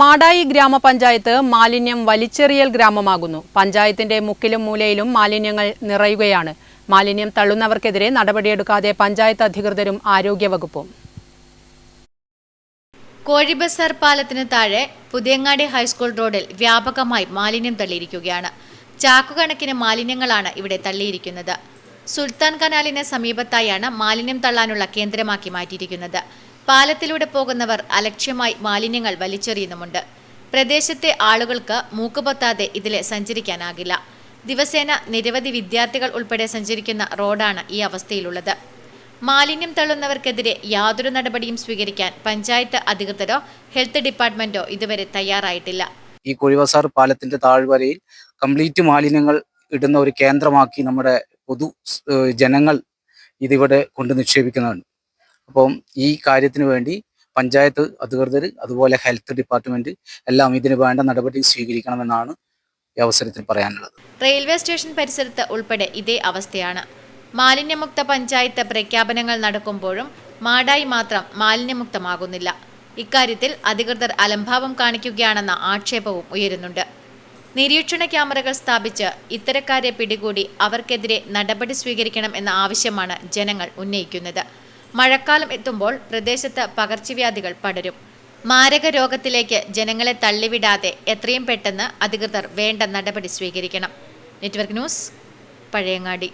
മാടായി ഗ്രാമപഞ്ചായത്ത് മാലിന്യം വലിച്ചെറിയൽ ഗ്രാമമാകുന്നു. പഞ്ചായത്തിന്റെ മുക്കിലും മൂലയിലും മാലിന്യങ്ങൾ നിറയുകയാണ്. മാലിന്യം തള്ളുന്നവർക്കെതിരെ നടപടിയെടുക്കാതെ പഞ്ചായത്ത് അധികൃതരും ആരോഗ്യവകുപ്പും. കോഴിബസാർ പാലത്തിന് താഴെ പുതിയങ്ങാടി ഹൈസ്കൂൾ റോഡിൽ വ്യാപകമായി മാലിന്യം തള്ളിയിരിക്കുകയാണ്. ചാക്കുകണക്കിന് മാലിന്യങ്ങളാണ് ഇവിടെ തള്ളിയിരിക്കുന്നത്. സുൽത്താൻ കനാലിന് സമീപത്തായാണ് മാലിന്യം തള്ളാനുള്ള കേന്ദ്രമാക്കി മാറ്റിയിരിക്കുന്നത്. പാലത്തിലൂടെ പോകുന്നവർ അലക്ഷ്യമായി മാലിന്യങ്ങൾ വലിച്ചെറിയുന്നുമുണ്ട്. പ്രദേശത്തെ ആളുകൾക്ക് മൂക്കുപൊത്താതെ ഇതിലെ സഞ്ചരിക്കാനാകില്ല. ദിവസേന നിരവധി വിദ്യാർത്ഥികൾ ഉൾപ്പെടെ സഞ്ചരിക്കുന്ന റോഡാണ് ഈ അവസ്ഥയിലുള്ളത്. മാലിന്യം തള്ളുന്നവർക്കെതിരെ യാതൊരു നടപടിയും സ്വീകരിക്കാൻ പഞ്ചായത്ത് അധികൃതരോ ഹെൽത്ത് ഡിപ്പാർട്ട്മെന്റോ ഇതുവരെ തയ്യാറായിട്ടില്ല. ഈ കുഴിവസാർ പാലത്തിന്റെ താഴ്വരയിൽ കംപ്ലീറ്റ് മാലിന്യങ്ങൾ ഇടുന്ന ഒരു കേന്ദ്രമാക്കി നമ്മുടെ പൊതു ജനങ്ങൾ ഇതിവിടെ കൊണ്ട് നിക്ഷേപിക്കുന്നതാണ് അപ്പം ഈ കാര്യത്തിന് വേണ്ടി പഞ്ചായത്ത് അധികൃതർ അതുപോലെ ഹെൽത്ത് ഡിപ്പാർട്ട്മെന്റ് എല്ലാം ഇതിന് വേണ്ട നടപടി സ്വീകരിക്കണമെന്നാണ് ഈ അവസരത്തിൽ പറയാനുള്ളത്. റെയിൽവേ സ്റ്റേഷൻ പരിസരത്ത് ഉൾപ്പെടെ ഇതേ അവസ്ഥയാണ്. മാലിന്യമുക്ത പഞ്ചായത്ത് പ്രഖ്യാപനങ്ങൾ നടക്കുമ്പോഴും മാടായി മാത്രം മാലിന്യമുക്തമാകുന്നില്ല. ഇക്കാര്യത്തിൽ അധികൃതർ അലംഭാവം കാണിക്കുകയാണെന്ന ആക്ഷേപവും ഉയരുന്നുണ്ട്. നിരീക്ഷണ ക്യാമറകൾ സ്ഥാപിച്ച് ഇത്തരക്കാരെ പിടികൂടി അവർക്കെതിരെ നടപടി സ്വീകരിക്കണം എന്ന ആവശ്യമാണ് ജനങ്ങൾ ഉന്നയിക്കുന്നത്. മഴക്കാലം എത്തുമ്പോൾ പ്രദേശത്ത് പകർച്ചവ്യാധികൾ പടരും. മാരക രോഗത്തിലേക്ക് ജനങ്ങളെ തള്ളിവിടാതെ എത്രയും പെട്ടെന്ന് അധികൃതർ വേണ്ട നടപടി സ്വീകരിക്കണം. Network news Pazhayangadi.